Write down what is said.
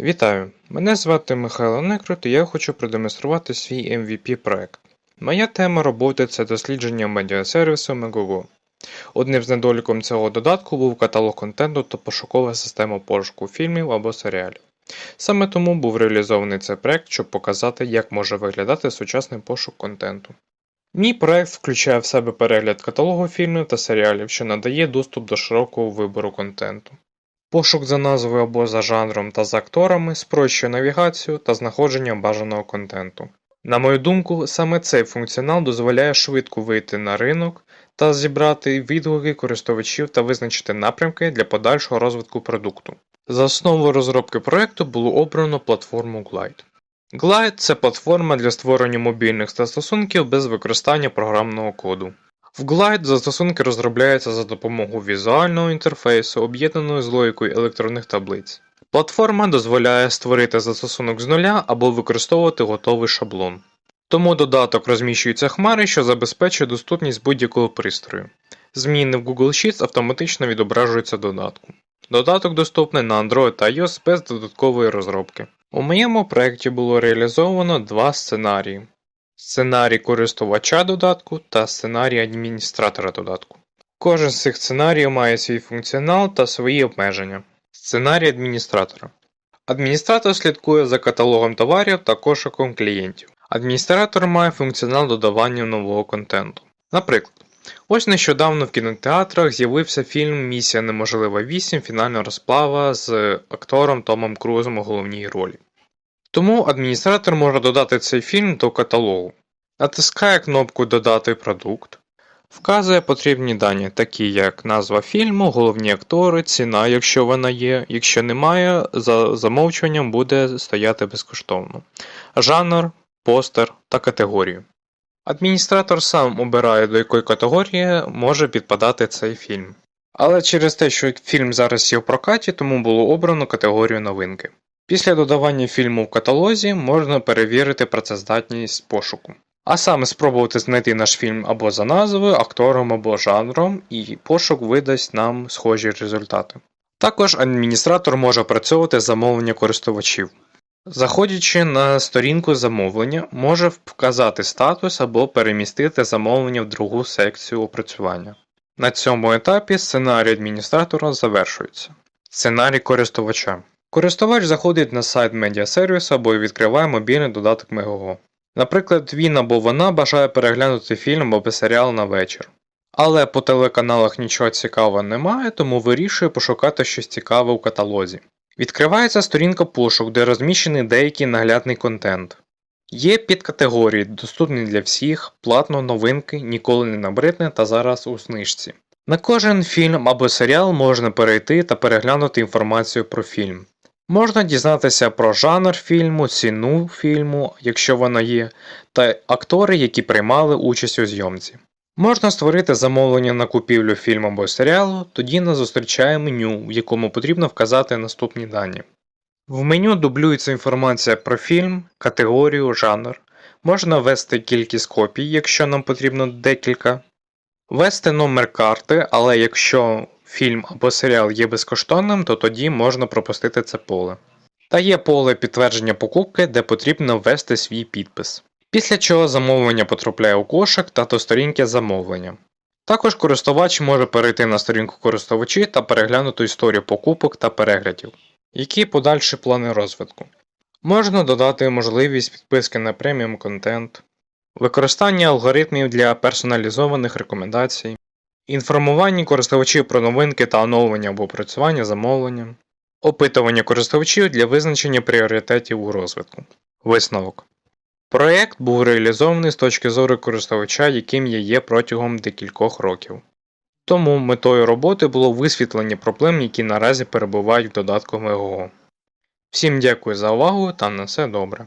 Вітаю! Мене звати Михайло Некрут і я хочу продемонструвати свій MVP проект. Моя тема роботи це дослідження медіасервісу Megogo. Одним з недоліком цього додатку був каталог контенту та пошукова система пошуку фільмів або серіалів. Саме тому був реалізований цей проект, щоб показати, як може виглядати сучасний пошук контенту. Мій проект включає в себе перегляд каталогу фільмів та серіалів, що надає доступ до широкого вибору контенту. Пошук за назвою або за жанром та за акторами спрощує навігацію та знаходження бажаного контенту. На мою думку, саме цей функціонал дозволяє швидко вийти на ринок та зібрати відгуки користувачів та визначити напрямки для подальшого розвитку продукту. За основу розробки проекту було обрано платформу Glide. Glide – це платформа для створення мобільних застосунків без використання програмного коду. В Glide застосунки розробляються за допомогою візуального інтерфейсу, об'єднаного з логікою електронних таблиць. Платформа дозволяє створити застосунок з нуля або використовувати готовий шаблон. Тому додаток розміщується хмари, що забезпечує доступність будь-якого пристрою. Зміни в Google Sheets автоматично відображуються додатку. Додаток доступний на Android та iOS без додаткової розробки. У моєму проєкті було реалізовано два сценарії: сценарій користувача додатку та сценарій адміністратора додатку. Кожен з цих сценаріїв має свій функціонал та свої обмеження. Сценарій адміністратора. Адміністратор слідкує за каталогом товарів та кошиком клієнтів. Адміністратор має функціонал додавання нового контенту. Наприклад, ось нещодавно в кінотеатрах з'явився фільм Місія неможлива 8. Фінальна розплава з актором Томом Крузом у головній ролі. Тому адміністратор може додати цей фільм до каталогу. Натискає кнопку Додати продукт, вказує потрібні дані, такі як назва фільму, головні актори, ціна, якщо вона є, якщо немає, за замовчуванням буде стояти безкоштовно, жанр, постер та категорію. Адміністратор сам обирає, до якої категорії може підпадати цей фільм. Але через те, що фільм зараз є в прокаті, тому було обрано категорію новинки. Після додавання фільму в каталозі можна перевірити працездатність пошуку. А саме спробувати знайти наш фільм або за назвою, актором або жанром, і пошук видасть нам схожі результати. Також адміністратор може опрацьовувати замовлення користувачів. Заходячи на сторінку замовлення, може вказати статус або перемістити замовлення в другу секцію опрацювання. На цьому етапі сценарій адміністратора завершується. Сценарій користувача. Користувач заходить на сайт медіасервісу або відкриває мобільний додаток Megogo. Наприклад, він або вона бажає переглянути фільм або серіал на вечір. Але по телеканалах нічого цікавого немає, тому вирішує пошукати щось цікаве у каталозі. Відкривається сторінка пошук, де розміщений деякий наглядний контент. Є підкатегорії, доступні для всіх, платно новинки, ніколи не набридне та зараз у знижці. На кожен фільм або серіал можна перейти та переглянути інформацію про фільм. Можна дізнатися про жанр фільму, ціну фільму, якщо вона є, та актори, які приймали участь у зйомці. Можна створити замовлення на купівлю фільму або серіалу, тоді нас зустрічає меню, в якому потрібно вказати наступні дані. В меню дублюється інформація про фільм, категорію, жанр. Можна ввести кількість копій, якщо нам потрібно декілька. Ввести номер карти, але якщо фільм або серіал є безкоштовним, то тоді можна пропустити це поле. Та є поле підтвердження покупки, де потрібно ввести свій підпис. Після чого замовлення потрапляє у кошик та до сторінки замовлення. Також користувач може перейти на сторінку користувачі та переглянути історію покупок та переглядів. Які подальші плани розвитку? Можна додати можливість підписки на преміум контент, використання алгоритмів для персоналізованих рекомендацій, інформування користувачів про новинки та оновлення або опрацювання замовлення, опитування користувачів для визначення пріоритетів у розвитку. Висновок. Проєкт був реалізований з точки зору користувача, яким я є протягом декількох років. Тому метою роботи було висвітлення проблем, які наразі перебувають в додатку Megogo. Всім дякую за увагу та на все добре.